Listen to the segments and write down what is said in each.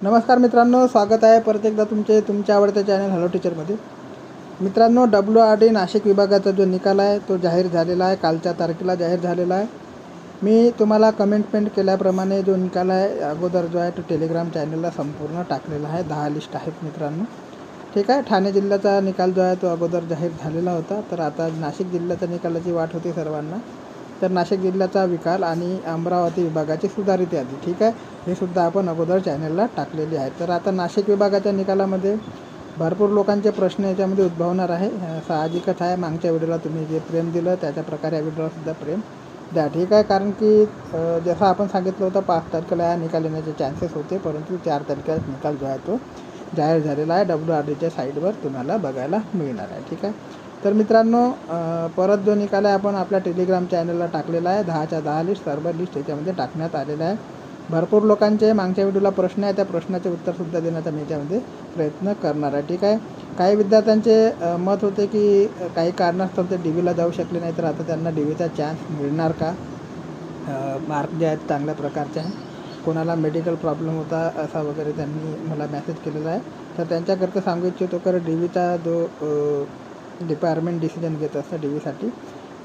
नमस्कार मित्रांनो स्वागत आहे परत एकदा तुमचे तुमच्या आवडत्या चॅनल हॅलो टीचरमध्ये मित्रांनो डब्ल्यू आर डी नाशिक विभागाचा जो निकाल आहे तो जाहीर झालेला आहे कालच्या तारखेला जाहीर झालेला आहे. मी तुम्हाला कमेंटमेंट केल्याप्रमाणे जो निकाल आहे अगोदर जो आहे तो टेलिग्राम चॅनलला संपूर्ण टाकलेला आहे. दहा लिस्ट आहेत मित्रांनो. ठीक आहे ठाणे जिल्ह्याचा निकाल जो आहे तो अगोदर जाहीर झालेला होता. तर आता नाशिक जिल्ह्याच्या निकालाची वाट होती सर्वांना. तर नाशिक जिल्ह्याचा विकास आणि अमरावती विभागाची सुधारित यादी ठीक आहे? हे सुद्धा आपण अगोदर चॅनलला टाकलेले आहे. तर आता नाशिक विभागाच्या निकालामध्ये भरपूर लोकांचे प्रश्न याच्यामध्ये उद्भवणार आहे. साहजिकच आहे. मागच्या व्हिडिओला तुम्ही जे प्रेम दिलं त्याच्या प्रकारे या व्हिडिओला सुद्धा प्रेम द्या ठीक आहे? कारण की जसं आपण सांगितलं होतं पाच तारखेला निकाल येण्याचे चान्सेस होते परंतु चार तारखेला निकाल जो आहे तो जाहीर झालेला आहे. डब्ल्यू आर डीच्या साईडवर तुम्हाला बघायला मिळणार आहे. ठीक आहे? तर मित्रांनो परत जो निकाल आहे आपण आपल्या टेलिग्राम चॅनलला टाकलेला आहे. दहाच्या दहा लिस्ट सर्व लिस्ट याच्यामध्ये टाकण्यात आलेला आहे. भरपूर लोकांचे मागच्या व्हिडिओला प्रश्न आहे त्या प्रश्नाचे उत्तरसुद्धा देण्याचा मी याच्यामध्ये प्रयत्न करणार आहे. ठीक आहे? काही विद्यार्थ्यांचे मत होते की काही कारणास्तव ते डी व्हीला जाऊ शकले नाही तर आता त्यांना डी व्हीचा चान्स मिळणार का? मार्क जे आहेत चांगल्या प्रकारचे. आहे कोणाला मेडिकल प्रॉब्लेम होता असा वगैरे त्यांनी मला मेसेज केलेला आहे. तर त्यांच्याकरता सांगू इच्छितो कारण डी व्हीचा जो डिपार्टमेंट डिसिजन घेत असतं डी व्हीसाठी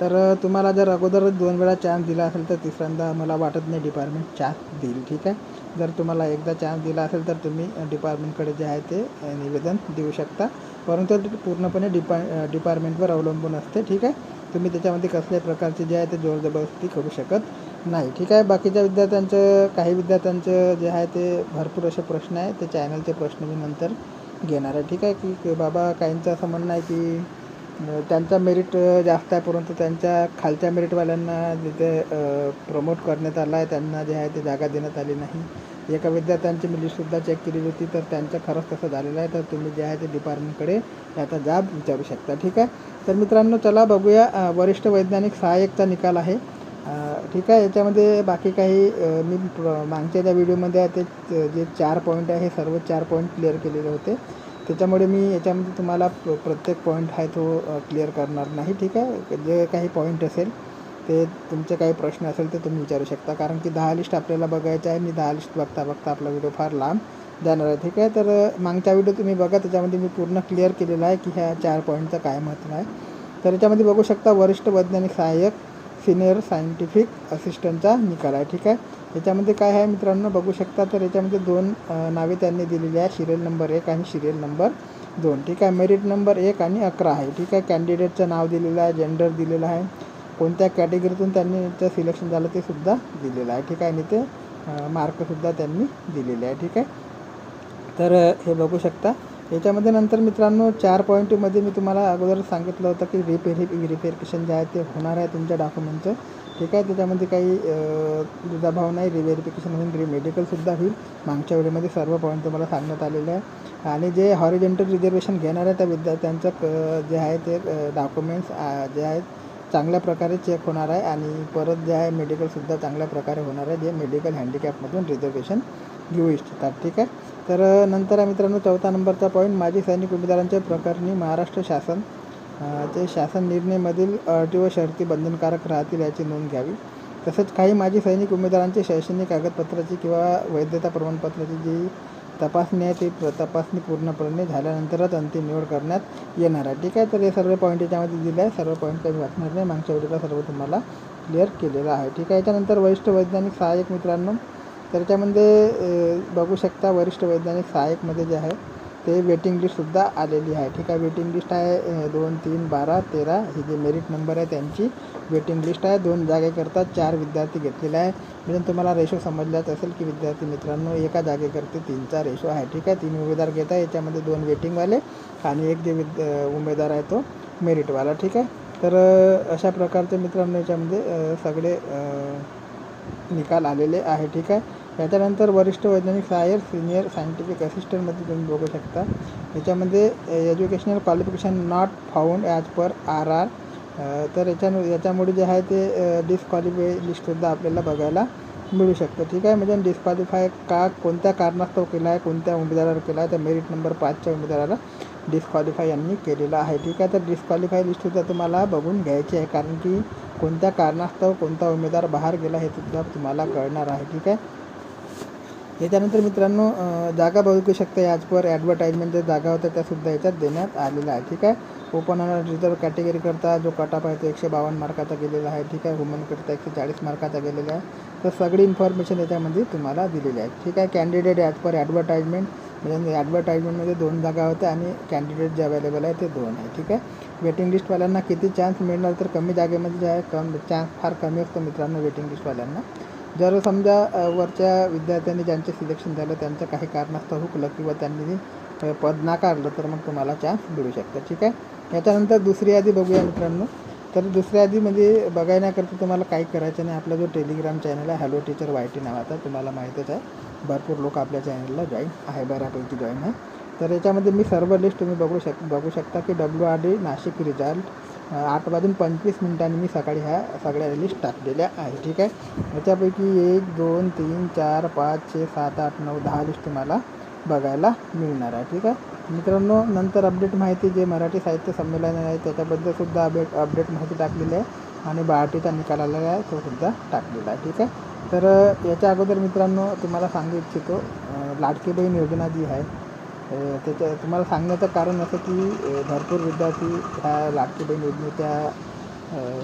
तर तुम्हाला जर अगोदरच दोन वेळा चान्स दिला असेल तर तिसऱ्यांदा मला वाटत नाही डिपार्टमेंट चान्स देईल ठीक आहे? जर तुम्हाला एकदा चान्स दिला असेल तर तुम्ही डिपार्टमेंटकडे जे आहे ते निवेदन देऊ शकता. परंतु पूर्णपणे डिपा डिपार्टमेंटवर अवलंबून असते ठीक आहे? तुम्ही त्याच्यामध्ये कसल्याही प्रकारचे जे आहे ते जोर जबरदस्ती करू शकत नाही. ठीक आहे? बाकीच्या विद्यार्थ्यांचं काही विद्यार्थ्यांचं जे आहे ते भरपूर असे प्रश्न आहे ते चॅनलचे प्रश्न मी नंतर घेणार आहे. ठीक आहे की बाबा काहींचं असं म्हणणं आहे की त्यांचा मेरिट जास्त आहे परंतु त्यांच्या खालच्या मेरिटवाल्यांना जिथे प्रमोट करण्यात आलं आहे त्यांना जे आहे ते जागा देण्यात आली नाही. एका विद्यार्थ्यांची मी लिस्टसुद्धा चेक केली होती तर त्यांचं खरंच तसं झालेलं आहे. तर तुम्ही जे आहे ते डिपार्टमेंटकडे याचा जाब विचारू शकता. ठीक आहे? तर मित्रांनो चला बघूया वरिष्ठ वैज्ञानिक सहाय्यकचा निकाल आहे. ठीक आहे याच्यामध्ये बाकी काही मी मागच्या ज्या व्हिडिओमध्ये आहे ते जे चार पॉईंट आहे हे सर्व चार पॉईंट क्लिअर केलेले होते. त्याच्यामुळे मी याच्यामध्ये तुम्हाला प्र- प्रत्येक पॉईंट आहे तो क्लिअर करणार नाही ठीक आहे? जे काही पॉईंट असेल ते तुमचे काही प्रश्न असेल ते तुम्ही विचारू शकता. कारण की दहा लिस्ट आपल्याला बघायचं आहे मी दहा लिस्ट बघता बघता आपला व्हिडिओ फार लांब जाणार आहे ठीक आहे? तर मागच्या मागचा व्हिडिओ तुम्ही बघा त्याच्यामध्ये मी पूर्ण क्लिअर केलेला आहे की ह्या चार पॉईंटचं काय महत्त्व आहे. तर याच्यामध्ये बघू शकता वरिष्ठ वैज्ञानिक सहाय्यक सिनियर सायंटिफिक असिस्टंटचा निकाल आहे ठीक आहे? याच्यामध्ये काय आहे मित्रांनो बघू शकता तर याच्यामध्ये दोन नावे त्यांनी दिलेली आहे. सिरियल नंबर एक आणि सिरियल नंबर दोन ठीक आहे? मेरिट नंबर एक आणि अकरा आहे ठीक आहे? कॅन्डिडेटचं नाव दिलेलं आहे जेंडर दिलेलं आहे. कोणत्या कॅटेगरीतून त्यांनी याचं सिलेक्शन झालं ते सुद्धा दिलेलं आहे ठीक आहे? आणि ते मार्कसुद्धा त्यांनी दिलेले आहे ठीक आहे? तर हे बघू शकता. याच्यामध्ये नंतर मित्रांनो चार पॉईंटमध्ये मी तुम्हाला अगोदर सांगितलं होतं की रिपेरि रिपेरिफिकेशन जे आहे ते होणार आहे तुमच्या डॉक्युमेंटचं ठीक आहे? त्याच्यामध्ये काही अ, दुजाभाव नाही. रिव्हेरिफिकेशन होईल. रिमेडिकलसुद्धा होईल. मागच्या वेळेमध्ये सर्व पॉईंट तुम्हाला सांगण्यात आलेले आहे. आणि जे हॉरिजेंटल रिझर्वेशन घेणार आहे त्या विद्यार्थ्यांचं जे आहे ते डॉक्युमेंट्स जे आहेत चांगल्या प्रकारे चेक होणार आहे. आणि परत जे आहे मेडिकलसुद्धा चांगल्या प्रकारे होणार आहे. जे मेडिकल हँडिकॅपमधून रिझर्वेशन घेऊ इच्छितात. ठीक आहे? तर नंतर आहे मित्रांनो चौथा नंबरचा पॉईंट माजी सैनिक उमेदवारांच्या प्रकरणी महाराष्ट्र शासन अ, चे शासन निर्णयमधील अटी व शर्ती बंधनकारक राहतील याची नोंद घ्यावी. तसेच काही माजी सैनिक उमेदवारांची शैक्षणिक कागदपत्राची किंवा वैधता प्रमाणपत्राची जी तपासणी आहे ती तपासणी पूर्णपणे झाल्यानंतरच अंतिम निवड करण्यात येणार आहे. ठीक आहे तर हे सर्व पॉईंट याच्यामध्ये दिले आहे सर्व पॉईंट काही वाचणार नाही. मागच्या व्हिडिओला सर्व तुम्हाला क्लिअर केलेलं आहे. ठीक आहे याच्यानंतर वरिष्ठ वैज्ञानिक सहाय्यक मित्रांनो तर त्याच्यामध्ये बघू शकता वरिष्ठ वैज्ञानिक सहाय्यकमध्ये जे आहे ते वेटिंग लिस्टसुद्धा आलेली आहे. ठीक आहे वेटिंग लिस्ट आहे दोन तीन बारा तेरा ही जे मेरिट नंबर आहे त्यांची वेटिंग लिस्ट आहे. दोन जागेकरता चार विद्यार्थी घेतलेले आहे. म्हणजे तुम्हाला रेशो समजलाच असेल की विद्यार्थी मित्रांनो एका जागेकरती तीनचा रेशो आहे. ठीक आहे तीन उमेदवार घेत आहे याच्यामध्ये दोन वेटिंगवाले आणि एक जे विद उमेदवार आहे तो मेरिटवाला ठीक आहे तर अशा प्रकारचे मित्रांनो याच्यामध्ये सगळे निकाल आलेले आहे. ठीक आहे त्याच्यानंतर वरिष्ठ वैज्ञानिक सहाय्यक सिनियर सायंटिफिक असिस्टंटमध्ये तुम्ही बघू शकता. याच्यामध्ये educational qualification not found as per R R तर याच्या याच्यामुळे जे आहे ते डिस्क्वालिफाय लिस्टसुद्धा आपल्याला बघायला मिळू शकतं. ठीक आहे? म्हणजे डिस्क्वालिफाय का कोणत्या कारणास्तव केला आहे कोणत्या उमेदवारावर केला आहे तर मेरिट नंबर पाचच्या उमेदवाराला डिस्क्वालिफाय यांनी केलेलं आहे. ठीक आहे? तर डिस्क्वालिफाय लिस्टसुद्धा तुम्हाला बघून घ्यायची आहे कारण की कोणत्या कारणास्तव कोणता उमेदवार बाहेर गेला हे सुद्धा तुम्हाला कळणार आहे. ठीक आहे? याच्यानंतर मित्रांनो जागा बघू शकता याचवर ॲडव्हर्टाईजमेंट ज्या जागा होत्या त्यासुद्धा याच्यात देण्यात आलेल्या आहे. ठीक आहे? ओपन आणि रिझर्व कॅटेगरीकरता जो कटाप आहे तो एकशे बावन्न मार्काचा गेलेला आहे. ठीक आहे? वुमनकरता एकशे चाळीस मार्काचा गेलेला आहे. तर सगळी इन्फॉर्मेशन याच्यामध्ये तुम्हाला दिलेली आहे. ठीक आहे? कॅन्डिडेट ॲज पर ॲडव्हर्टाईजमेंट म्हणजे ॲडव्हर्टाईजमेंटमध्ये दोन जागा होत्या आणि कॅन्डिडेट जे अवेलेबल आहे ते दोन आहे. ठीक आहे? वेटिंग लिस्टवाल्यांना किती चान्स मिळणार तर कमी जागेमध्ये जे आहे कम चान्स फार कमी असतो मित्रांनो वेटिंग लिस्टवाल्यांना जर समजा वरच्या विद्यार्थ्यांनी ज्यांचे सिलेक्शन झालं त्यांचं काही कारणास्तव हुकलं किंवा त्यांनी पद नाकारलं तर मग तुम्हाला चान्स मिळू शकतं. ठीक आहे? याच्यानंतर दुसरी यादी बघूया मित्रांनो. तर दुसऱ्या आधी म्हणजे बघायण्याकरता तुम्हाला काही करायचं नाही. आपला जो टेलिग्राम चॅनल आहे हॅलो टीचर वाय टी नावाचा तुम्हाला माहीतच आहे. भरपूर लोक आपल्या चॅनलला जॉईन आहे बऱ्यापैकी जॉईन आहे. तर याच्यामध्ये मी सर्व लिस्ट तुम्ही बघू शक बघू शकता की W R D Nashik result आठ वाजून पंचवीस मिनिटांनी मी सकाळी ह्या सगळ्या लिस्ट टाकलेल्या आहे ठीक आहे? याच्यापैकी एक दोन तीन चार पाच छे सात आठ नऊ दहा लिस्ट तुम्हाला बघायला मिळणार आहे ठीक आहे? मित्रांनो नंतर अपडेट माहिती जे मराठी साहित्य संमेलन आहे त्याच्याबद्दल सुद्धा अपडेट अपडेट माहिती टाकलेली आहे आणि बार्टीचा निकाल आलेला आहे तो सुद्धा टाकलेला आहे ठीक आहे? तर याच्या अगोदर मित्रांनो तुम्हाला सांगू इच्छितो लाडकी बहीण योजना जी आहे त्याच्या तुम्हाला सांगण्याचं कारण असं की भरपूर विद्यार्थी ह्या लाडकी बहीण योजनेच्या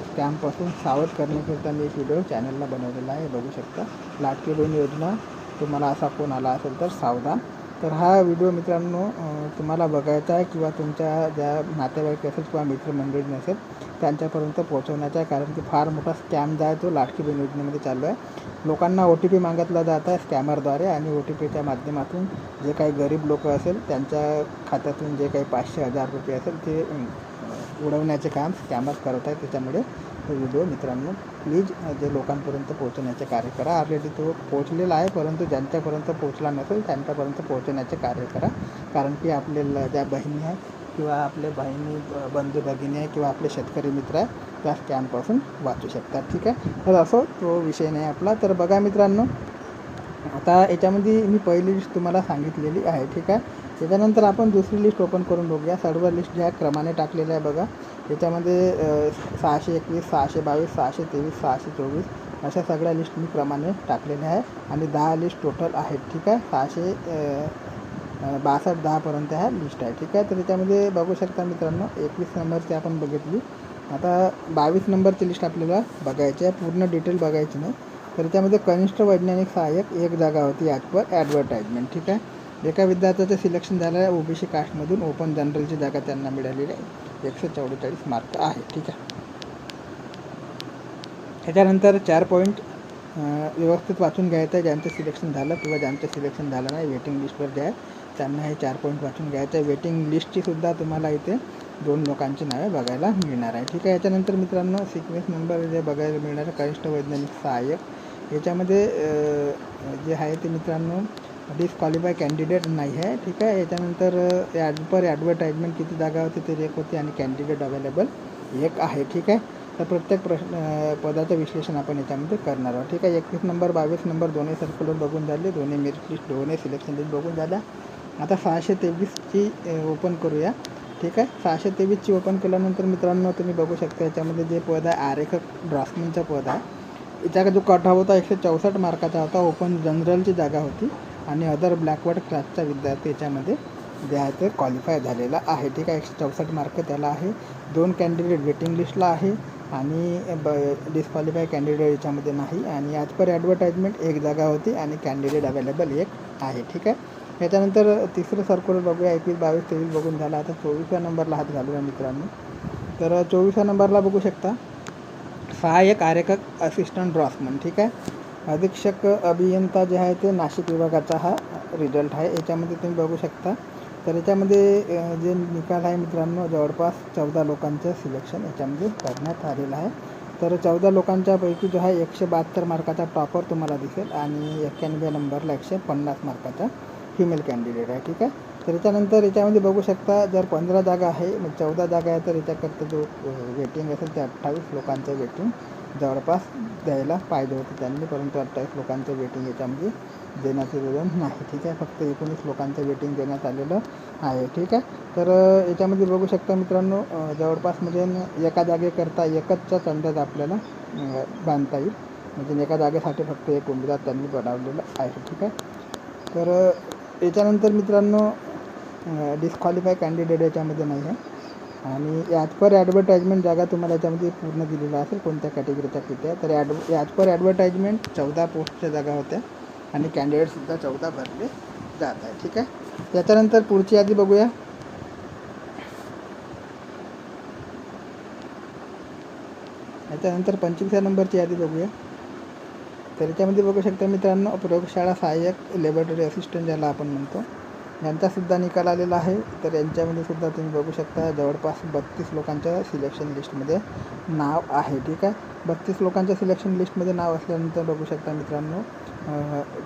स्कॅमपासून सावध करण्याकरिता मी एक व्हिडिओ चॅनलला बनवलेला आहे. बघू शकता. लाडकी बहीण योजना तुम्हाला असा फोन आला असेल तर सावधान. तर हा व्हिडिओ मित्रांनो तुम्हाला बघायचा आहे किंवा तुमच्या ज्या नातेवाईक असेल किंवा मित्रमंडळी नसेल त्यांच्यापर्यंत पोहोचवण्याचा आहे. कारण की फार मोठा स्कॅम जो आहे तो लाडकी बहीण योजनेमध्ये चालू आहे. लोकांना ओ टी पी मागितला जात आहे स्कॅमरद्वारे आणि ओ टी पीच्या माध्यमातून जे काही गरीब लोक असेल त्यांच्या खात्यातून जे काही पाचशे हजार रुपये असेल ते उडवण्याचे काम स्कॅमर करत आहे. त्याच्यामुळे व्हिडिओ मित्रांनो प्लीज जे लोकांपर्यंत पोहोचण्याचे कार्य करा. ऑलरेडी तो पोहोचलेला आहे परंतु ज्यांच्यापर्यंत पोहोचला नसेल त्यांच्यापर्यंत पोहोचण्याचे कार्य करा. कारण की आपल्याला ज्या बहिणी आहेत किंवा आपले बहिणी बंधू भगिनी आहे किंवा आपले शेतकरी मित्र आहे त्या स्कॅमपासून वाचू शकतात. ठीक आहे? तर असो तो विषय नाही आपला. तर बघा मित्रांनो आता याच्यामध्ये मी पहिली लिस्ट तुम्हाला सांगितलेली आहे. ठीक आहे? त्याच्यानंतर आपण दुसरी लिस्ट ओपन करून बघूया. सर्व लिस्ट ज्या क्रमाने टाकलेल्या आहे बघा. त्याच्यामध्ये सहाशे एकवीस सहाशे बावीस सहाशे तेवीस सहाशे चोवीस अशा सगळ्या लिस्ट मी क्रमाने टाकलेल्या आहे आणि दहा लिस्ट टोटल आहेत ठीक आहे? सहाशे बासष्ट दहापर्यंत ह्या लिस्ट आहे ठीक आहे? तर त्याच्यामध्ये बघू शकता मित्रांनो एकवीस नंबरची आपण बघितली. आता बावीस नंबरची लिस्ट आपल्याला बघायची आहे. पूर्ण डिटेल बघायची नाही. तर त्यामध्ये कनिष्ठ वैज्ञानिक सहाय्यक एक जागा होती याचवर ॲडव्हर्टाइजमेंट ॲडव्हर्टाईजमेंट ठीक आहे? एका विद्यार्थ्याचं सिलेक्शन झालं आहे ओबीसी कास्टमधून ओपन जनरलची जागा त्यांना मिळालेली आहे. एकशे चौवेचाळीस मार्क आहे. ठीक आहे. त्याच्यानंतर चार पॉईंट व्यवस्थित वाचून घ्यायचं आहे. ज्यांचं सिलेक्शन झालं किंवा ज्यांचं सिलेक्शन झालं नाही वेटिंग लिस्टवर जे आहे त्यांना हे चार पॉईंट वाचून घ्यायचं आहे. वेटिंग लिस्टची सुद्धा तुम्हाला इथे दोन लोकांची नावे बघायला मिळणार आहे. ठीक आहे. याच्यानंतर मित्रांनो सिक्वेन्स नंबर जे बघायला मिळणार आहे. कनिष्ठ वैज्ञानिक सहाय्यक. याच्यामध्ये जे आहे ते मित्रांनो डिस्क्वालिफाय कॅन्डिडेट नाही आहे ठीक आहे याच्यानंतर ॲड पर ॲडव्हर्टाईजमेंट किती जागा होती तरी एक होती आणि कॅन्डिडेट अवेलेबल एक आहे ठीक आहे? तर प्रत्येक प्रश्न पदाचं विश्लेषण आपण याच्यामध्ये करणार आहोत ठीक आहे? एकवीस नंबर बावीस नंबर दोन्ही सर्क्युलर बघून झाले दोन्ही मेरिट लिस्ट दोन्ही सिलेक्शन लिस्ट बघून झाल्या. आता सहाशे तेवीसची ओपन करूया ठीक आहे? सहाशे तेवीसची ओपन केल्यानंतर मित्रांनो तुम्ही बघू शकता याच्यामध्ये जे पद आहे आरेखक ड्राफ्टमनचं पद आहे. याचा जो कट होता एकशे चौसष्ट मार्काचा होता ओपन जनरलची जागा होती. आणि अदर ब्लॅकवर्ड क्लासचा विद्यार्थी याच्यामध्ये जे आहे ते क्वालिफाय झालेला आहे. ठीक आहे एकशे चौसष्ट मार्क त्याला आहे. दोन कॅन्डिडेट वेटिंग लिस्टला आहे आणि ब डिस्क्वालिफाय कॅन्डिडेट याच्यामध्ये नाही आणि ॲज पर ॲडव्हर्टाईजमेंट एक जागा होती आणि कॅन्डिडेट अवेलेबल एक आहे. ठीक आहे? याच्यानंतर तिसरं सर्क्युलर बघूया. एकवीस बावीस तेवीस बघून झाला. आता चोवीसव्या नंबरला हात घालूया मित्रांनो. तर चोवीसव्या नंबरला बघू शकता. सहाय्यक आरेखक असिस्टंट ड्रॉसमन ठीक आहे? अधीक्षक अभियंता जे आहे ते नाशिक विभागाचा हा रिझल्ट आहे. याच्यामध्ये तुम्ही बघू शकता. तर याच्यामध्ये जे निकाल आहे मित्रांनो जवळपास चौदा लोकांचं सिलेक्शन याच्यामध्ये करण्यात आलेलं आहे. तर चौदा लोकांच्यापैकी जो आहे एकशे बहात्तर मार्काचा टॉपर तुम्हाला दिसेल आणि एक्क्याण्णव नंबरला एकशे पन्नास मार्काचा फिमेल कॅन्डिडेट आहे. ठीक आहे? तर याच्यानंतर याच्यामध्ये बघू शकता जर पंधरा जागा आहे मग चौदा जागा आहे तर याच्याकरता जो वेटिंग असेल ते अठ्ठावीस लोकांचं वेटिंग जवळपास द्यायला पाहिजे होते त्यांनी परंतु अठ्ठावीस लोकांचं वेटिंग याच्यामध्ये देण्याचं वेळ नाही. ठीक आहे फक्त एकोणीस लोकांचं वेटिंग देण्यात आलेलं आहे. ठीक आहे तर याच्यामध्ये बघू शकता मित्रांनो जवळपास म्हणजे एका जागेकरता एकचचाच अंदाज आपल्याला बांधता येईल. म्हणजे एका जागेसाठी फक्त एक उमेदवार त्यांनी बनवलेलं आहे. ठीक आहे तर याच्यानंतर मित्रांनो डिस्क्वालिफाय कॅन्डिडेट याच्यामध्ये नाही आहे. आणि याज पर ॲडव्हर्टाईजमेंट जागा तुम्हाला याच्यामध्ये पूर्ण दिलेला असेल कोणत्या कॅटेगरीच्या किती आहे तर ॲड याज पर ॲडव्हर्टाईजमेंट चौदा पोस्टच्या जागा होत्या आणि कॅन्डिडेटसुद्धा चौदा भरले जात आहे ठीक आहे? त्याच्यानंतर पुढची यादी बघूया. याच्यानंतर पंचवीसव्या नंबरची यादी बघूया. तर याच्यामध्ये बघू शकता मित्रांनो प्रयोगशाळा सहाय्यक लॅबोरेटरी असिस्टंट ज्याला आपण म्हणतो. यांचासुद्धा निकाल आलेला आहे. तर यांच्यामध्ये सुद्धा तुम्ही बघू शकता जवळपास बत्तीस लोकांच्या सिलेक्शन लिस्टमध्ये नाव आहे ठीक आहे? बत्तीस लोकांच्या सिलेक्शन लिस्टमध्ये नाव असल्यानंतर बघू शकता मित्रांनो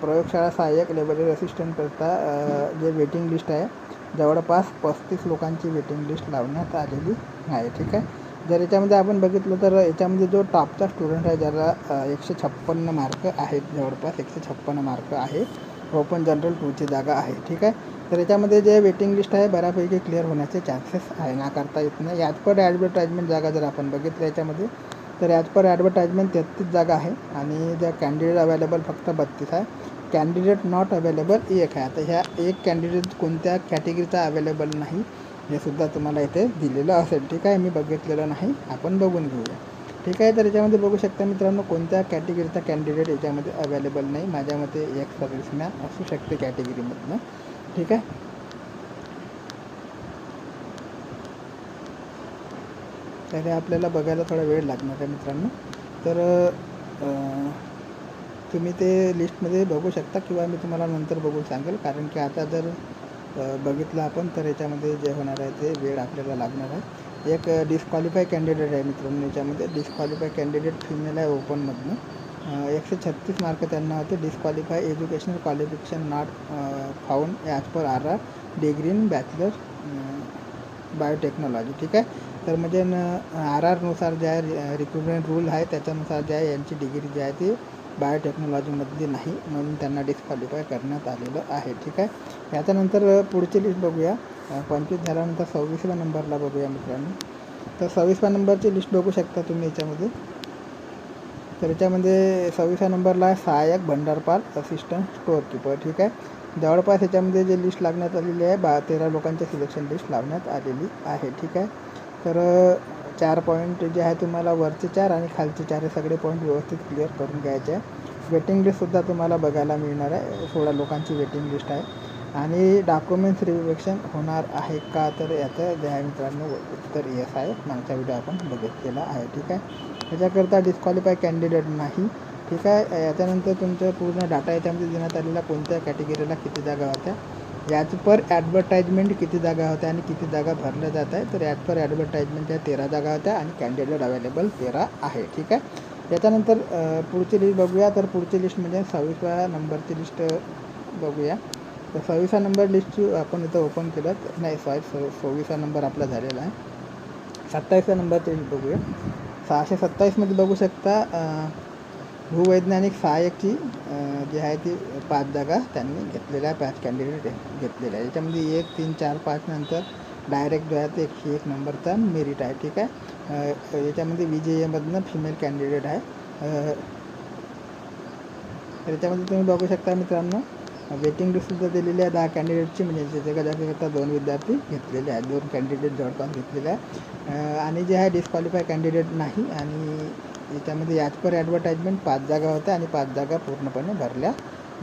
प्रयोगशाळा सहाय्यक लॅबोरेटरी असिस्टंटकरता करता जे वेटिंग लिस्ट आहे जवळपास पस्तीस लोकांची वेटिंग लिस्ट लावण्यात आलेली आहे ठीक आहे? जर याच्यामध्ये आपण बघितलं तर याच्यामध्ये जो टॉपचा स्टुडंट आहे ज्याला एकशे छप्पन्न मार्क आहेत जवळपास एकशे छप्पन्न मार्क आहेत ओपन जनरल टूची जागा आहे ठीक आहे? तर याच्यामध्ये जे वेटिंग लिस्ट आहे बऱ्यापैकी क्लिअर होण्याचे चान्सेस आहे. ना करता येत नाही. याच पर ॲडव्हर्टाईजमेंट जागा जर आपण बघितलं याच्यामध्ये तर याच पर ॲडव्हर्टाईजमेंट तेहतीस जागा आहे आणि ज्या कॅन्डिडेट अवेलेबल फक्त बत्तीस आहे. कॅन्डिडेट नॉट अवेलेबल एक आहे. आता ह्या एक कॅन्डिडेट कोणत्या कॅटेगरीचा अवेलेबल नाही हे सुद्धा तुम्हाला इथे दिलेलं असेल. ठीक आहे? मी बघितलेलं नाही. आपण बघून घेऊया. ठीक आहे? तर याच्यामध्ये बघू शकता मित्रांनो कोणत्या कॅटेगरीचा कॅन्डिडेट याच्यामध्ये अवेलेबल नाही? माझ्या मते एक सर्व्हिसमॅन असू शकते कॅटेगरीमधनं ठीक आहे? तर हे आपल्याला बघायला थोडा वेळ लागणार आहे मित्रांनो. तर तुम्ही ते लिस्टमध्ये बघू शकता किंवा मी तुम्हाला नंतर बघून सांगेल. कारण की आता जर बघितलं आपण तर याच्यामध्ये जे होणार आहे ते वेळ आपल्याला लागणार आहे. एक डिस्क्वालिफाय कॅन्डिडेट आहे मित्रांनो याच्यामध्ये. डिस्क्वालिफाय कॅन्डिडेट फिमेल आहे ओपनमधनं एकशे छत्तीस मार्क त्यांना होते. Disqualify educational qualification not found as per R R degree in bachelor biotechnology ठीक आहे? तर म्हणजे न आर आरनुसार जे आहे रिक्रुटमेंट रूल आहे त्याच्यानुसार जे आहे यांची डिग्री जी आहे ती बायोटेक्नॉलॉजीमधली नाही. म्हणून त्यांना डिस्क्वालिफाय करण्यात आलेलं आहे. ठीक आहे? याच्यानंतर पुढची लिस्ट बघूया. पंचवीस झाल्यानंतर सव्वीसव्या नंबरला बघूया मित्रांनो. तर सव्वीसव्या नंबरची लिस्ट बघू शकता तुम्ही याच्यामध्ये. तर याच्यामध्ये सव्वीसा नंबरला आहे सहाय्यक भंडारपाल असिस्टंट स्टोअरकीपर ठीक आहे? जवळपास याच्यामध्ये जे लिस्ट लागण्यात आलेली आहे बा तेरा लोकांच्या सिलेक्शन लिस्ट लावण्यात आलेली आहे. ठीक आहे? तर चार पॉईंट जे आहे तुम्हाला वरचे चार आणि खालचे चार हे सगळे पॉईंट व्यवस्थित क्लिअर करून घ्यायचे. आहे वेटिंग लिस्टसुद्धा तुम्हाला बघायला मिळणार आहे. सोळा लोकांची वेटिंग लिस्ट आहे. आणि डॉक्युमेंट्स रिव्हिक्शन होणार आहे का? तर याचं जे आहे मित्रांनो उत्तर येस आहे. मागचा व्हिडिओ आपण बघितलेला आहे ठीक आहे? याच्याकरता डिस्क्वालिफाय कॅन्डिडेट नाही ठीक आहे? याच्यानंतर तुमचं पूर्ण डाटा याच्यामध्ये देण्यात आलेला कोणत्या कॅटेगरीला किती जागा होत्या? याच पर ॲडव्हर्टाईजमेंट किती जागा होत्या आणि किती जागा भरल्या जात आहे तर याच पर ॲडव्हर्टाईजमेंटच्या तेरा जागा होत्या आणि कॅन्डिडेट अवेलेबल तेरा आहे ठीक आहे? त्याच्यानंतर पुढची लिस्ट बघूया. तर पुढची लिस्ट म्हणजे सव्वीसव्या नंबरची लिस्ट बघूया. तर सव्वीसा नंबर लिस्टची आपण इथं ओपन केलं नाही सॉरी सव सव्वीसा नंबर आपला झालेला आहे. सत्तावीसचा नंबर ते बघूया. सहाशे सत्तावीसमध्ये बघू शकता भूवैज्ञानिक सहाय्यकची जी आहे ती पाच जागा त्यांनी घेतलेल्या आहे पाच कॅन्डिडेट घेतलेल्या आहे याच्यामध्ये एक तीन चार पाच नंतर डायरेक्ट जो आहे ते एकशे एक नंबरचा मेरिट आहे ठीक आहे? याच्यामध्ये विजयमधनं जे एमधनं फिमेल कॅन्डिडेट आहे तर याच्यामध्ये तुम्ही बघू शकता मित्रांनो वेटिंग लिस्टसुद्धा दिलेली आहे. दहा कॅन्डिडेटची म्हणजे जगा जास्त दोन विद्यार्थी घेतलेले आहेत. दोन कॅन्डिडेट जवळपास घेतलेले आहे आणि जे आहे डिस्क्वालिफाय कॅन्डिडेट नाही. आणि याच्यामध्ये याच पर ॲडव्हर्टाईजमेंट पाच जागा होत्या आणि पाच जागा पूर्णपणे भरल्या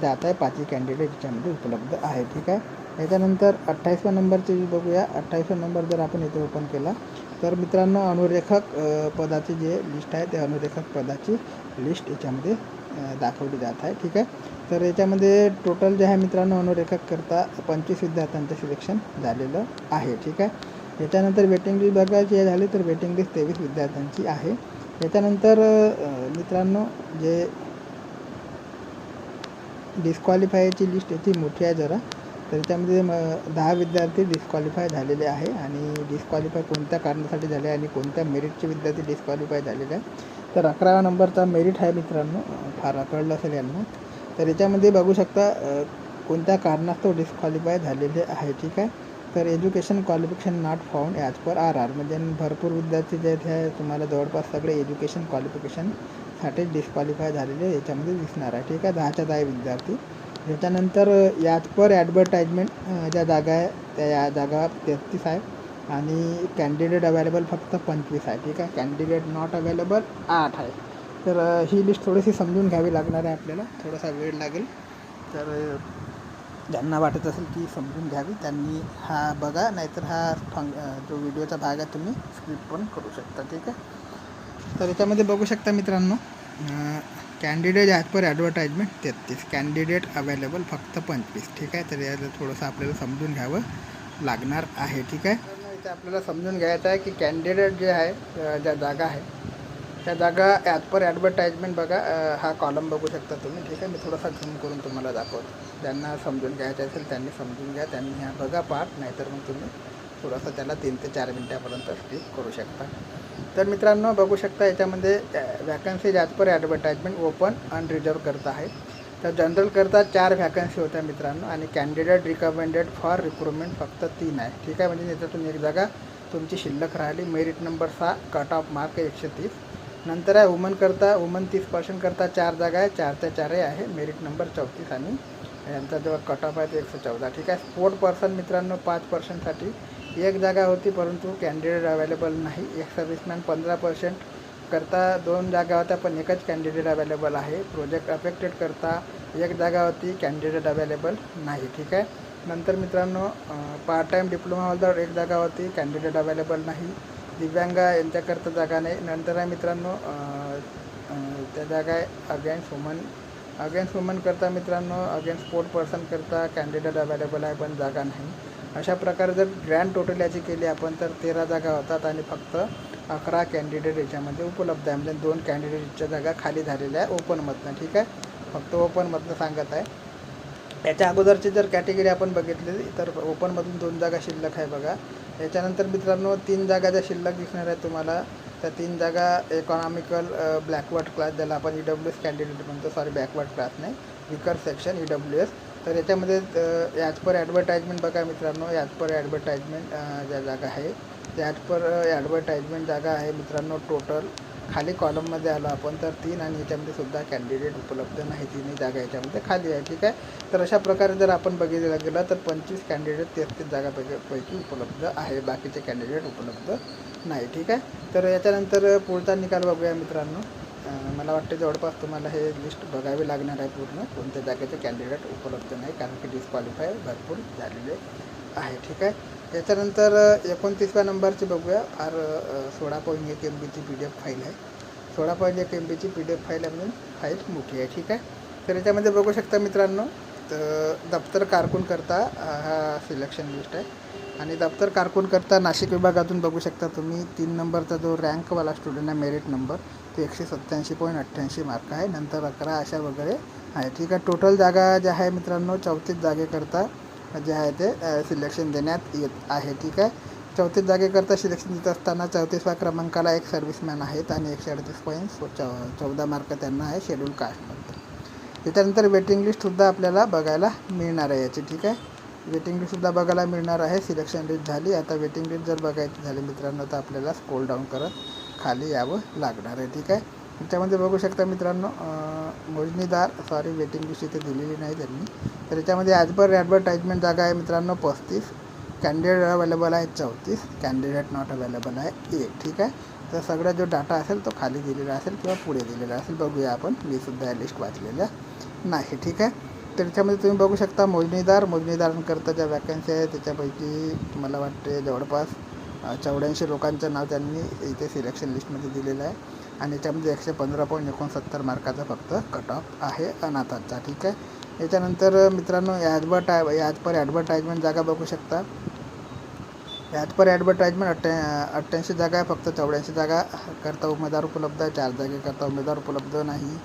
जात आहे. पाचही कॅन्डिडेट याच्यामध्ये उपलब्ध आहे ठीक आहे? याच्यानंतर अठ्ठावीसव्या नंबरचे बघूया. अठ्ठावीसवा नंबर जर आपण इथे ओपन केला तर मित्रांनो अनुरेखक पदाची जे लिस्ट आहे ते अनुरेखक पदाची लिस्ट याच्यामध्ये दाखवली जात आहे. ठीक आहे? तर याच्यामध्ये टोटल जे आहे मित्रांनो अनुरेखककरता पंचवीस विद्यार्थ्यांचं सिलेक्शन झालेलं आहे. ठीक आहे? याच्यानंतर वेटिंग लिस्ट बघायची झाली तर वेटिंग लिस्ट तेवीस विद्यार्थ्यांची आहे. याच्यानंतर मित्रांनो जे डिस्क्वालिफायची लिस्ट याची मोठी आहे जरा. तर त्यामध्ये म दहा विद्यार्थी डिस्क्वालिफाय झालेले आहे आणि डिस्क्वालिफाय कोणत्या कारणासाठी झाले आणि कोणत्या मेरिटचे विद्यार्थी डिस्क्वालिफाय झालेले आहे. तर अकरावा नंबरचा मेरिट आहे मित्रांनो. फार कळलं असेल यांना. तर याच्यामध्ये बघू शकता कोणत्या कारणास्तव डिस्क्वालिफाय झालेले आहे ठीक आहे? तर education qualification not found as per R R म्हणजे भरपूर विद्यार्थी जे आहेत हे तुम्हाला जवळपास सगळे एज्युकेशन क्वालिफिकेशनसाठी डिस्क्वालिफाय झालेले याच्यामध्ये दिसणार आहे ठीक आहे? दहाच्या दहा विद्यार्थी. त्याच्यानंतर यात पर ॲडव्हर्टाईजमेंट ज्या जागा आहे त्या या जागा तेहतीस आहे. आणि कॅन्डिडेट अवेलेबल फक्त पंचवीस आहे ठीक आहे? कॅन्डिडेट नॉट अवेलेबल आठ आहे. तर ही लिस्ट थोडीशी समजून घ्यावी लागणार आहे आपल्याला. थोडासा वेळ लागेल. तर ज्यांना वाटत असेल की समजून घ्यावी त्यांनी हा बघा. नाहीतर हा फंग जो व्हिडिओचा भाग आहे तुम्ही स्किप पण करू शकता ठीक आहे? तर याच्यामध्ये बघू शकता मित्रांनो कॅन्डिडेट ॲज पर ॲडव्हर्टाईजमेंट तेहतीस. कॅन्डिडेट अवेलेबल फक्त पंचवीस ठीक आहे? तर याला थोडंसं आपल्याला समजून घ्यावं लागणार आहे ठीक आहे? तर आपल्याला समजून घ्यायचं आहे की कॅन्डिडेट जे आहे ज्या जागा आहे त्या जागा ॲज पर ॲडव्हर्टाईजमेंट बघा हा कॉलम बघू शकता तुम्ही. ठीक आहे मी थोडासा झूम करून तुम्हाला दाखवतो. ज्यांना समजून घ्यायचं असेल त्यांनी समजून घ्या त्यांनी ह्या बघा पार्ट नाहीतर मग तुम्ही थोडासा त्याला तीन ते चार मिनटापर्यंत स्किप करू शकता. तर मित्रांनो बघू शकता याच्यामध्ये vacancy as per advertisement open unreserved करता आहे तर जनरलकरता चार व्हॅकन्सी होत्या मित्रांनो आणि कॅन्डिडेट रिकमेंडेड फॉर रिक्रुटमेंट फक्त तीन आहे. ठीक आहे? म्हणजे त्याच्यातून एक जागा तुमची शिल्लक राहिली. मेरिट नंबर सहा कट ऑफ मार्क एकशे तीस. नंतर आहे वुमन करता वुमन तीस पर्सेंट करता चार जागा आहे. चार ते चारही आहे. मेरिट नंबर चौतीस आणि यांचा जो कट ऑफ आहे तो एकशे चौदा. ठीक आहे? स्पोर्ट पर्सन मित्रांनो पाच पर्सेंटसाठी एक जागा होती परंतु कॅन्डिडेट अवेलेबल नाही. एक सर्व्हिसमॅन पंधरा पर्सेंट करता दोन जागा होत्या पण एकच कॅन्डिडेट अवेलेबल आहे. प्रोजेक्ट अफेक्टेड करता एक जागा होती कॅन्डिडेट अवेलेबल नाही. ठीक आहे? नंतर मित्रांनो पार्ट टाईम डिप्लोमा होल्डर एक जागा होती कॅन्डिडेट अवेलेबल नाही. दिव्यांग यांच्याकरता जागा नाही. नंतर आहे मित्रांनो त्या जागा आहे अगेन्स्ट वुमन अगेन्स्ट वुमन करता मित्रांनो अगेन्स्ट स्पोर्ट पर्सन करता कॅन्डिडेट अवेलेबल आहे पण जागा नाही. अशा प्रकारे जर ग्रँड टोटल याची केली आपण तर तेरा जागा होतात आणि फक्त अकरा कॅन्डिडेट याच्यामध्ये उपलब्ध आहे. म्हणजे दोन कॅन्डिडेटच्या जागा खाली झालेल्या आहे ओपनमधनं ठीक आहे? फक्त ओपनमधनं सांगत आहे. याच्या अगोदरची जर कॅटेगरी आपण बघितली तर ओपनमधून दोन जागा शिल्लक आहे बघा. याच्यानंतर मित्रांनो तीन जागा ज्या शिल्लक दिसणार आहेत तुम्हाला त्या तीन जागा इकॉनॉमिकल ब्लॅकवर्ड क्लास ज्याला आपण ई डब्ल्यू एस कॅन्डिडेट म्हणतो सॉरी बॅकवर्ड क्लास नाही weaker section E W S तर याच्यामध्ये ॲज पर ॲडव्हर्टाईजमेंट बघा मित्रांनो ॲज पर ॲडव्हर्टाईजमेंट ज्या जागा आहे त्या पर uh, ॲडव्हर्टाईजमेंट जागा आहे मित्रांनो टोटल खाली कॉलममध्ये आलो आपण तर तीन आणि याच्यामध्ये सुद्धा कॅन्डिडेट उपलब्ध नाही तिन्ही जागा याच्यामध्ये खाली आहे ठीक आहे? तर अशा प्रकारे जर आपण बघितलं गेलं तर पंचवीस कॅन्डिडेट तेहतीस जागापैकी पैकी उपलब्ध आहे बाकीचे कॅन्डिडेट उपलब्ध नाही ठीक आहे? तर याच्यानंतर uh, पुढचा निकाल बघूया मित्रांनो. Uh, मला वाटतं जवळपास तुम्हाला हे लिस्ट बघावी लागणार आहे पूर्ण कोणत्या जागेचे कॅन्डिडेट उपलब्ध नाही कारण की डिस्क्वालिफाय भरपूर झालेले आहे ठीक आहे? याच्यानंतर एकोणतीसव्या नंबरची बघूया. फार सोळा पॉईंट एक एम बीची पी डी एफ फाईल आहे. सोळा पॉईंट एक एम बीची पी डी एफ फाईल आहे म्हणून फाईल मोठी आहे ठीक आहे? तर याच्यामध्ये बघू शकता मित्रांनो तर दप्तर कारकून करता हा सिलेक्शन लिस्ट आहे. आणि दप्तर कारकून करता नाशिक विभागातून बघू शकता तुम्ही तीन नंबरचा जो रँकवाला स्टुडंट आहे मेरिट नंबर तो एकशे सत्त्याऐंशी पॉईंट अठ्ठ्याऐंशी मार्क आहे. नंतर अकरा अशा वगैरे आहे ठीक आहे? टोटल जागा ज्या आहे मित्रांनो चौतीस जागेकरता जे आहे ते सिलेक्शन देण्यात येत आहे ठीक आहे? चौतीस जागेकरता सिलेक्शन देत असताना चौतीसव्या क्रमांकाला एक सर्व्हिसमॅन आहेत आणि एकशे अडतीस पॉईंट चौ चौदा मार्क त्यांना आहे शेड्यूल कास्टमध्ये त्याच्यानंतर वेटिंग लिस्टसुद्धा आपल्याला बघायला मिळणार आहे याची ठीक आहे? वेटिंग लिस्टसुद्धा बघायला मिळणार आहे सिलेक्शन लिस्ट झाली. आता वेटिंग लिस्ट जर बघायची झाली मित्रांनो तर आपल्याला स्कोल डाऊन करत खाली यावं लागणार आहे ठीक आहे? त्याच्यामध्ये बघू शकता मित्रांनो मोजणीदार सॉरी वेटिंग लिस्ट इथे दिलेली नाही त्यांनी. तर याच्यामध्ये ॲज पर ॲडव्हर्टाईजमेंट जागा आहे मित्रांनो पस्तीस. कॅन्डिडेट अवेलेबल आहे चौतीस. कॅन्डिडेट नॉट अवेलेबल आहे एक ठीक आहे? तर सगळा जो डाटा असेल तो खाली दिलेला असेल किंवा पुढे दिलेला असेल. बघूया आपण. मी सुद्धा या लिस्ट वाचलेल्या नाही ठीक आहे? तर त्याच्यामध्ये तुम्ही बघू शकता मोजणीदार. मोजणीदारांकरता ज्या वॅकन्सी आहे त्याच्यापैकी मला वाटते जवळपास चौऱ्याऐंशी लोकांचं नाव त्यांनी इथे सिलेक्शन लिस्टमध्ये दिलेलं आहे. आणि याच्यामध्ये एकशे पंधरा पॉईंट एकोणसत्तर मार्काचा फक्त कट ऑफ आहे अनाथांचा ठीक आहे. याच्यानंतर मित्रांनो ॲडव्हर्टाय याज पर ॲडव्हर्टाईजमेंट जागा बघू शकता. याज पर ॲडव्हर्टाईजमेंट अठ्ठ्या अठ्ठ्याऐंशी जागा आहे. फक्त चौऱ्याऐंशी जागा करता उमेदवार उपलब्ध आहे. चार जागेकरता उमेदवार उपलब्ध नाही.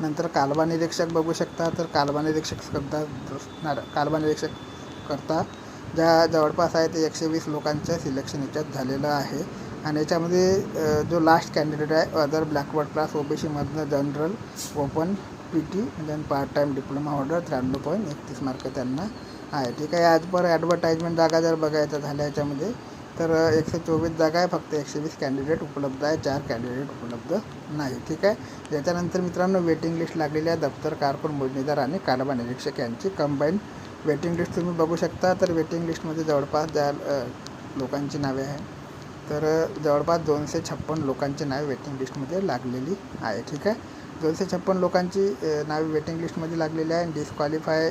नंतर कालवा निरीक्षक बघू शकता. तर कालवा निरीक्षक करता कालवा निरीक्षक करता ज्या जवळपास आहे ते एकशे वीस लोकांच्या सिलेक्शन याच्यात झालेलं आहे. आणि याच्यामध्ये जो लास्ट कॅन्डिडेट आहे other backward class O B सीमधनं general open P T then part time diploma order त्र्याण्णव पॉईंट एकतीस मार्क त्यांना. आहे ठीक आहे. आज पर ॲडव्हर्टाईजमेंट जागा जर बघायचं झाल्या याच्यामध्ये तर एकशे चोवीस जागा आहे. फक्त एकशे वीस कॅन्डिडेट उपलब्ध आहे. चार कॅन्डिडेट उपलब्ध नाही ठीक आहे. याच्यानंतर मित्रांनो वेटिंग लिस्ट लागलेली आहे. दप्तर कारकून मोजणीदार आणि कारभार निरीक्षक यांची कंबाईन वेटिंग लिस्ट तुम्ही बघू शकता. तर वेटिंग लिस्टमध्ये जवळपास ज्या लोकांची नावे आहे तर जवळपास दोनशे छप्पन लोकांची नावे वेटिंग लिस्टमध्ये लागलेली आहे ठीक आहे? दोनशे छप्पन लोकांची नावे वेटिंग लिस्टमध्ये लागलेली आहे. डिस्क्वालिफाय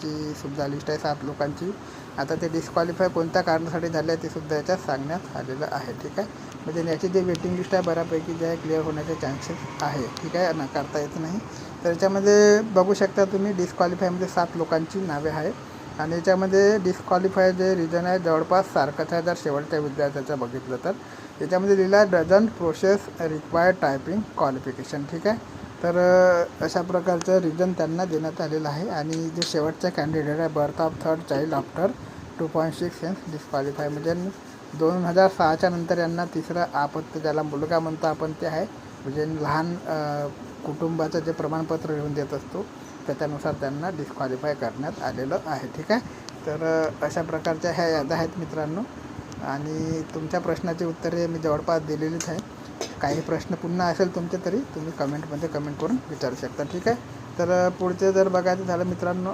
ची सुद्धा लिस्ट आहे सात लोकांची. आता ते डिस्क्वालिफाय कोणत्या कारणासाठी झाले आहे ते सुद्धा याच्यात सांगण्यात आलेलं आहे ठीक आहे? म्हणजे याची जे वेटिंग लिस्ट आहे बऱ्यापैकी जे आहे क्लिअर होण्याचे चान्सेस आहे ठीक आहे? नाकारता येत नाही. तर याच्यामध्ये बघू शकता तुम्ही डिस्क्वालिफायमध्ये सात लोकांची नावे आहे आणि याच्यामध्ये डिस्क्वालिफाय जे रिजन आहे जवळपास सारखंच आहे. जर शेवटच्या विद्यार्थ्याचं बघितलं तर. याच्यामध्ये लिहिलं आहे doesn't possess required typing qualification ठीक आहे? तर अशा प्रकारचं रिजन त्यांना देण्यात आलेलं आहे. आणि जे शेवटचा कॅन्डिडेट आहे birth of third child after two point six sense disqualify म्हणजे दोन हजार सहाच्या नंतर यांना तिसरं आपत्य ज्याला मुलगा म्हणतो आपण ते आहे. म्हणजे लहान कुटुंबाचं जे प्रमाणपत्र लिहून देत असतो त्याच्यानुसार त्यांना डिस्क्वालिफाय करण्यात आलेलं आहे ठीक आहे? तर अशा प्रकारच्या ह्या याद्या आहेत मित्रांनो. आणि तुमच्या प्रश्नाची उत्तरे मी जवळपास दिलेलीच आहे काही प्रश्न पुन्हा असेल तुमचे तरी तुम्ही कमेंटमध्ये कमेंट करून विचारू शकता ठीक आहे? तर पुढचे जर बघायचं झालं मित्रांनो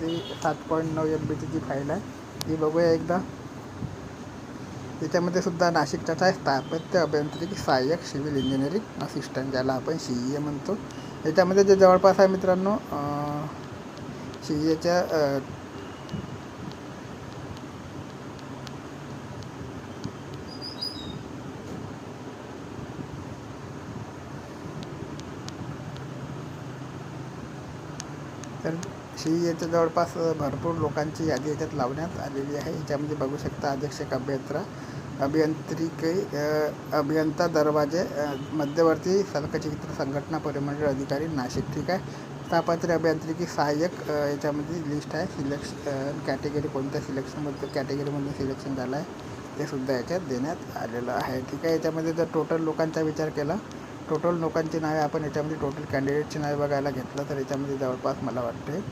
ती सात पॉईंट नऊ एम बीची जी फाईल आहे ती बघूया एकदा. त्याच्यामध्ये सुद्धा नाशिकच्याच आहे स्थापत्य अभियांत्रिकी सहाय्यक सिव्हिल इंजिनिअरिंग असिस्टंट ज्याला आपण सी ई ए म्हणतो. याच्यामध्ये जे जवळपास आहे मित्रांनो सी तर सी याच्या जवळपास भरपूर लोकांची यादी याच्यात लावण्यात आलेली आहे. याच्यामध्ये बघू शकता अध्यक्ष अभियंत्रा अभियांत्रिकी अभियंता दरवाजे मध्यवर्ती सलकचित्र संघटना परिमंडळ अधिकारी नाशिक ठीक आहे? स्थापत्य अभियांत्रिकी सहाय्यक याच्यामध्ये लिस्ट आहे. सिलेक्शन कॅटेगरी कोणत्या सिलेक्शनमध्ये कॅटेगरीमधून सिलेक्शन झालं आहे ते सुद्धा याच्यात देण्यात आलेलं आहे ठीक आहे? याच्यामध्ये जर टोटल लोकांचा विचार केला टोटल लोकांची नावे आपण याच्यामध्ये टोटल कॅन्डिडेटची नावे बघायला घेतलं तर याच्यामध्ये जवळपास मला वाटते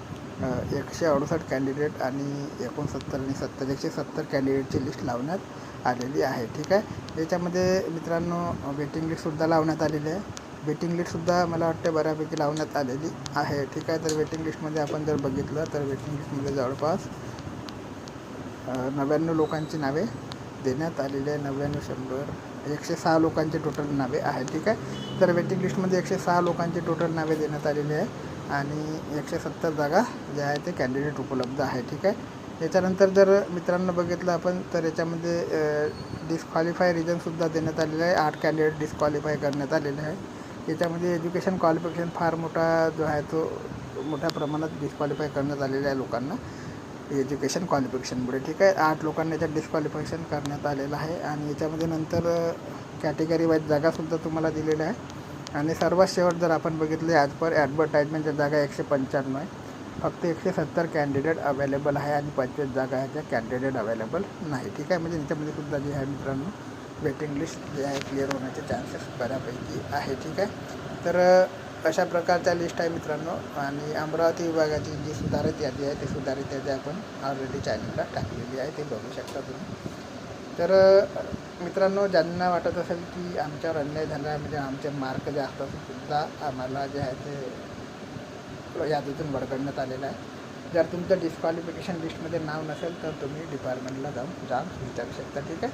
एकशे अडुसष्ट कॅन्डिडेट आणि एकोणसत्तर आणि सत्तर एकशे सत्तर कॅन्डिडेटची लिस्ट लावण्यात आलेली आहे ठीक आहे? याच्यामध्ये मित्रांनो वेटिंग लिस्टसुद्धा लावण्यात आलेली आहे. वेटिंग लिस्टसुद्धा मला वाटते बऱ्यापैकी लावण्यात आलेली आहे ठीक आहे? तर वेटिंग लिस्टमध्ये आपण जर बघितलं तर वेटिंग लिस्टमध्ये जवळपास नव्याण्णव लोकांची नावे देण्यात आलेली आहे. नव्याण्णव शंभर एकशे सहा लोकांची टोटल नावे आहे ठीक आहे? तर वेटिंग लिस्टमध्ये एकशे सहा लोकांची टोटल नावे देण्यात आलेली आहे आणि एकशे सत्तर जागा ज्या आहे ते कॅन्डिडेट उपलब्ध आहे ठीक आहे? याच्यानंतर जर मित्रांनो बघितलं आपण तर याच्यामध्ये डिस्क्वालिफाय रिजनसुद्धा देण्यात आलेलं आहे. आठ कॅन्डिडेट डिस्क्वालिफाय करण्यात आलेले आहे. याच्यामध्ये एज्युकेशन क्वालिफिकेशन फार मोठा जो आहे तो मोठ्या प्रमाणात डिस्क्वालिफाय करण्यात आलेला आहे लोकांना. एज्युकेशन क्वालिफिकेशनमुळे ठीक आहे? आठ लोकांना याच्यात डिस्क्वालिफिकेशन करण्यात आलेलं आहे. आणि याच्यामध्ये नंतर कॅटेगरी वाईज जागासुद्धा तुम्हाला दिलेल्या आहे आणि सर्वात शेवट जर आपण बघितले ॲज पर ॲडव्हर्टाईजमेंटच्या जागा एकशे पंच्याण्णव आहे. फक्त एकशे सत्तर कॅन्डिडेट अवेलेबल आहे आणि पंचवीस जागा आहे त्या कॅन्डिडेट अवेलेबल नाही. ठीक आहे? म्हणजे त्याच्यामध्ये सुद्धा जे आहे मित्रांनो वेटिंग लिस्ट जे आहे क्लिअर होण्याचे चान्सेस बऱ्यापैकी आहे. ठीक आहे? तर अशा प्रकारच्या लिस्ट आहे मित्रांनो. आणि अमरावती विभागाची जी सुधारित यादी आहे ती सुधारित यादी आपण ऑलरेडी चॅनलला टाकलेली आहे. ते बघू शकता तुम्ही. तर मित्रांनो ज्यांना वाटत असेल की आमच्यावर अन्याय झाला आहे म्हणजे आमचे मार्क जास्त असून सुद्धा आम्हाला जे आहे ते यादीतून वडगडण्यात आलेलं आहे. जर तुमचं डिस्क्वालिफिकेशन लिस्टमध्ये नाव नसेल तर तुम्ही डिपार्टमेंटला जाऊन जाम विचारू शकता ठीक आहे?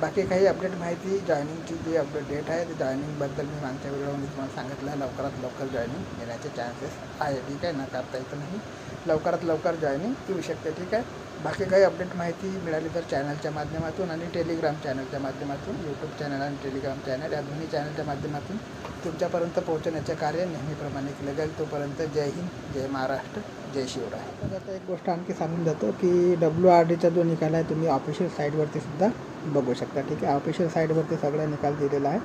बाकी काही अपडेट माहिती जॉईनिंगची जी अपडेट डेट आहे ती जॉईनिंगबद्दल मी मागच्या व्हिडिओमध्ये तुम्हाला सांगितलं आहे. लवकरात लवकर जॉईनिंग येण्याचे चान्सेस आहे ठीक आहे? नाकारता येत नाही. लवकरात लवकर जॉईनिंग येऊ शकते ठीक आहे? बाकी काही अपडेट माहिती मिळाली तर चॅनलच्या माध्यमातून आणि टेलिग्राम चॅनलच्या माध्यमातून यूट्यूब चॅनल आणि टेलिग्राम चॅनल या दोन्ही चॅनलच्या माध्यमातून तुमच्यापर्यंत पोहोचण्याचे कार्य नेहमीप्रमाणे केलं जाईल. तोपर्यंत जय हिंद जय महाराष्ट्र जय शिवराय. आता एक गोष्ट आणखी सांगून जातो की डब्ल्यू आर डीचा जो निकाल आहे तुम्ही ऑफिशियल साईटवरती सुद्धा बघू शकता. ठीक आहे? ऑफिशियल साईटवरती सगळा निकाल दिलेला आहे.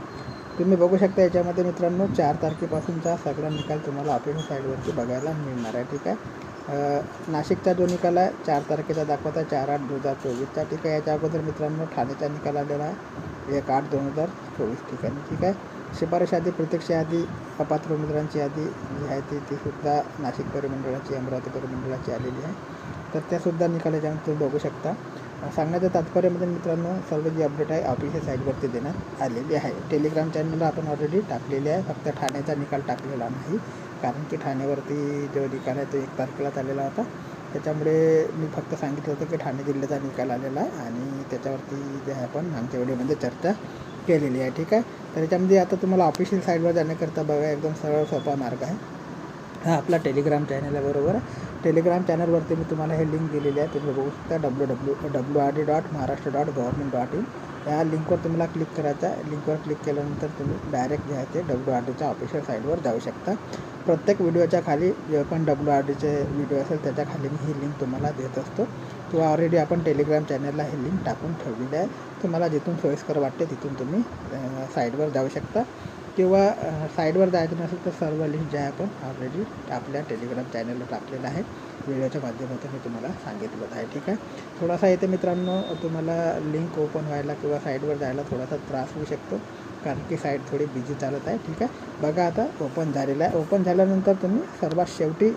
तुम्ही बघू शकता याच्यामध्ये मित्रांनो चार तारखेपासूनचा सगळा निकाल तुम्हाला ऑफिशियल साईटवरती बघायला मिळणार आहे. ठीक आहे? नाशिकचा जो निकाल आहे चार तारखेचा दाखवत आहे चार आठ दोन हजार चोवीसचा ठीक आहे याच्या अगोदर मित्रांनो ठाण्याचा निकाल आलेला आहे एक आठ दोन हजार चोवीस ठिकाणी ठीक आहे. शिफारस यादी प्रत्यक्ष यादी अपात्र उमेदवारांची यादी जी आहे ती तीसुद्धा नाशिक परिमंडळाची अमरावती परिमंडळाची आलेली आहे. तर त्यासुद्धा निकाल याच्यामध्ये तुम्ही बघू शकता. सांगण्याचं तात्पर्य म्हणजे मित्रांनो सर्व जी अपडेट आहे ऑफिशियल साईटवरती देण्यात आलेली आहे. टेलिग्राम चॅनलला आपण ऑलरेडी टाकलेली आहे फक्त ठाण्याचा निकाल टाकलेला नाही. कारण की ठाण्यावरती जो निकाल आहे तो एक तारखेलाच आलेला होता. त्याच्यामुळे मी फक्त सांगितलं होतं की ठाणे जिल्ह्याचा निकाल आलेला आहे आणि त्याच्यावरती जे आहे आपण आमच्या व्हिडिओमध्ये चर्चा केलेली आहे. ठीक आहे? तर याच्यामध्ये आता तुम्हाला ऑफिशियल साईडवर जाण्याकरता बघा एकदम सरळ सोपा मार्ग आहे. हा आपला टेलिग्राम चॅनल आहे बरोबर? टेलिग्राम चॅनलवरती मी तुम्हाला हे लिंक दिलेली आहे. तुम्ही बघू शकता W W W R D dot Maharashtra dot government dot in या लिंकवर तुम्हाला क्लिक करायचं आहे. लिंकवर क्लिक केल्यानंतर तुम्ही डायरेक्ट जे आहे ते डब्ल्यू आर डीच्या ऑफिशियल साईटवर जाऊ शकता. प्रत्येक व्हिडिओच्या खाली जे पण डब्ल्यू आर डीचे व्हिडिओ असेल त्याच्याखाली मी ही लिंक तुम्हाला देत असतो. किंवा ऑलरेडी आपण टेलिग्राम चॅनलला ही लिंक टाकून ठेवलेली आहे. तुम्हाला जिथून सोयीस्कर वाटते तिथून तुम्ही साईटवर जाऊ शकता. किंवा साईडवर जायचं नसेल तर सर्व लिंक जे आहे आपण ऑलरेडी आपल्या टेलिग्राम चॅनलला टाकलेलं आहे. व्हिडिओच्या माध्यमातून मी तुम्हाला सांगितलं आहे ठीक आहे? थोडासा इथे मित्रांनो तुम्हाला लिंक ओपन व्हायला किंवा साईटवर जायला थोडासा त्रास होऊ शकतो कारण की साईट थोडी बिझी चालत आहे ठीक आहे? बघा आता ओपन झालेलं आहे. ओपन झाल्यानंतर तुम्ही सर्वात शेवटी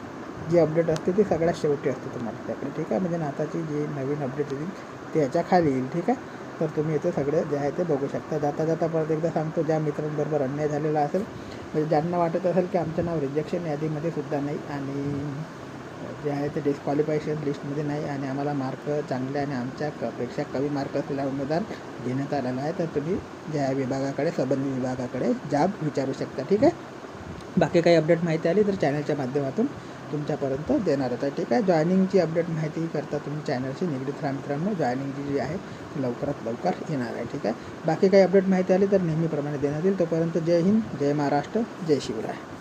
जी अपडेट असते ती सगळ्यात शेवटी असते तुम्हाला त्याकडे ठीक आहे? म्हणजे नाताची जी नवीन अपडेट येईल ती याच्या खाली येईल ठीक आहे? तर तुम्ही इथे सगळे जे आहे ते बघू शकता. जाता जाता परत एकदा सांगतो ज्या मित्रांबरोबर अन्याय झालेला असेल म्हणजे ज्यांना वाटत असेल की आमचं नाव रिजेक्शन यादीमध्ये सुद्धा नाही आणि जे आहे ते डिस्क्वालिफायशन लिस्टमध्ये नाही आणि आम्हाला मार्क चांगले आणि आमच्या क पेक्षा कमी मार्क असलेला उमेदवार देण्यात आलेला आहे. तर तुम्ही ज्या विभागाकडे संबंधित विभागाकडे जाब विचारू शकता. ठीक आहे? बाकी काही अपडेट माहिती आली तर चॅनलच्या माध्यमातून तुमच्यापर्यंत देणारच आहे. ठीक आहे? जॉईनिंगची अपडेट माहिती करता तुम्ही चॅनलशी निगडीत राहा मित्रांनो जॉईनिंगची जी आहे ती लवकरात लवकर येणार आहे. ठीक आहे? बाकी काही अपडेट माहिती आली तर नेहमीप्रमाणे देण्यात येईल. तोपर्यंत जय हिंद जय महाराष्ट्र जय शिवराय.